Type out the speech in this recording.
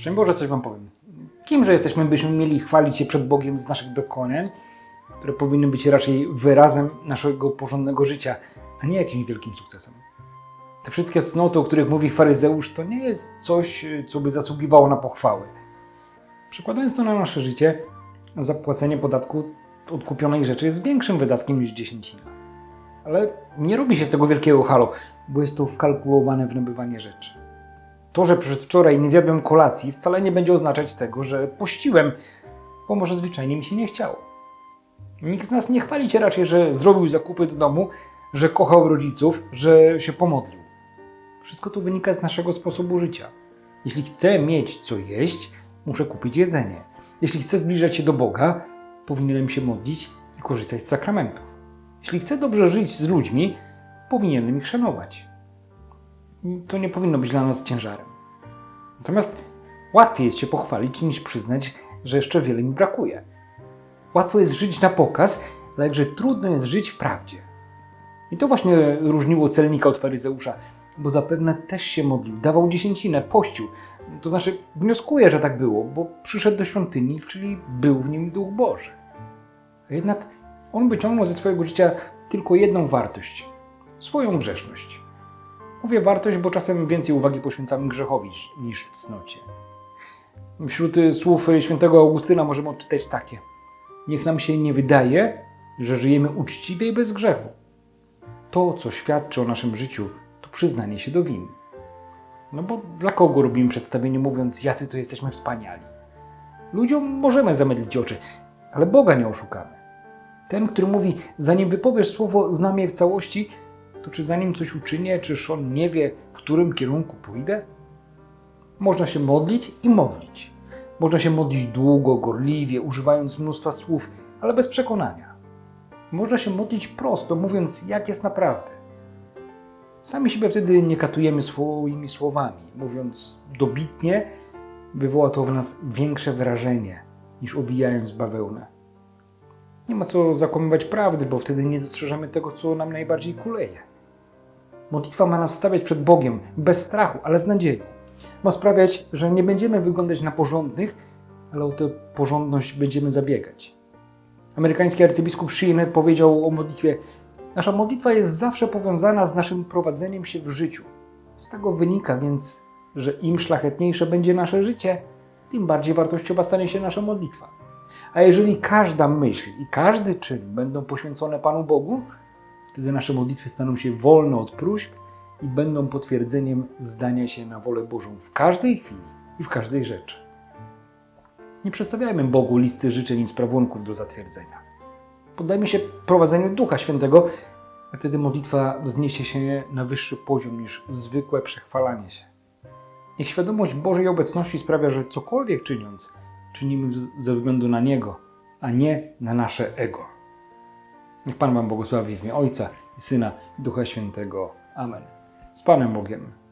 Szczęść Boże, coś Wam powiem. Kimże jesteśmy, byśmy mieli chwalić się przed Bogiem z naszych dokonań, które powinny być raczej wyrazem naszego porządnego życia, a nie jakimś wielkim sukcesem. Te wszystkie cnoty, o których mówi faryzeusz, to nie jest coś, co by zasługiwało na pochwały. Przekładając to na nasze życie, zapłacenie podatku od kupionej rzeczy jest większym wydatkiem niż dziesięcina. Ale nie robi się z tego wielkiego halo, bo jest to wkalkulowane w nabywanie rzeczy. To, że przedwczoraj nie zjadłem kolacji, wcale nie będzie oznaczać tego, że pościłem, bo może zwyczajnie mi się nie chciało. Nikt z nas nie chwali się raczej, że zrobił zakupy do domu, że kochał rodziców, że się pomodlił. Wszystko to wynika z naszego sposobu życia. Jeśli chcę mieć co jeść, muszę kupić jedzenie. Jeśli chcę zbliżać się do Boga, powinienem się modlić i korzystać z sakramentów. Jeśli chcę dobrze żyć z ludźmi, powinienem ich szanować. To nie powinno być dla nas ciężarem. Natomiast łatwiej jest się pochwalić niż przyznać, że jeszcze wiele mi brakuje. Łatwo jest żyć na pokaz, ale trudno jest żyć w prawdzie. I to właśnie różniło celnika od faryzeusza, bo zapewne też się modlił, dawał dziesięcinę, pościł. To znaczy, wnioskuję, że tak było, bo przyszedł do świątyni, czyli był w nim Duch Boży. A jednak on wyciągnął ze swojego życia tylko jedną wartość swoją grzeszność. Mówię wartość, bo czasem więcej uwagi poświęcamy grzechowi niż cnocie. Wśród y, słów świętego Augustyna możemy odczytać takie: Niech nam się nie wydaje, że żyjemy uczciwie i bez grzechu. To, co świadczy o naszym życiu, to przyznanie się do win. No bo dla kogo robimy przedstawienie, mówiąc, jacy to jesteśmy wspaniali? Ludziom możemy zamydlić oczy, ale Boga nie oszukamy. Ten, który mówi, zanim wypowiesz słowo, znam je w całości, to czy zanim coś uczynię, czyż on nie wie, w którym kierunku pójdę? Można się modlić i modlić. Można się modlić długo, gorliwie, używając mnóstwa słów, ale bez przekonania. Można się modlić prosto, mówiąc, jak jest naprawdę. Sami siebie wtedy nie katujemy swoimi słowami. Mówiąc dobitnie, wywoła to w nas większe wrażenie niż owijając bawełnę. Nie ma co zakłamywać prawdy, bo wtedy nie dostrzeżemy tego, co nam najbardziej kuleje. Modlitwa ma nas stawiać przed Bogiem bez strachu, ale z nadzieją. Ma sprawiać, że nie będziemy wyglądać na porządnych, ale o tę porządność będziemy zabiegać. Amerykański arcybiskup Sheen powiedział o modlitwie: Nasza modlitwa jest zawsze powiązana z naszym prowadzeniem się w życiu. Z tego wynika więc, że im szlachetniejsze będzie nasze życie, tym bardziej wartościowa stanie się nasza modlitwa. A jeżeli każda myśl i każdy czyn będą poświęcone Panu Bogu, wtedy nasze modlitwy staną się wolne od próśb i będą potwierdzeniem zdania się na wolę Bożą w każdej chwili i w każdej rzeczy. Nie przedstawiajmy Bogu listy życzeń i sprawunków do zatwierdzenia. Poddajmy się prowadzeniu Ducha Świętego, a wtedy modlitwa wzniesie się na wyższy poziom niż zwykłe przechwalanie się. Niech świadomość Bożej obecności sprawia, że cokolwiek czyniąc, czynimy ze względu na Niego, a nie na nasze ego. Niech Pan Wam błogosławi w imię Ojca i Syna i Ducha Świętego. Amen. Z Panem Bogiem.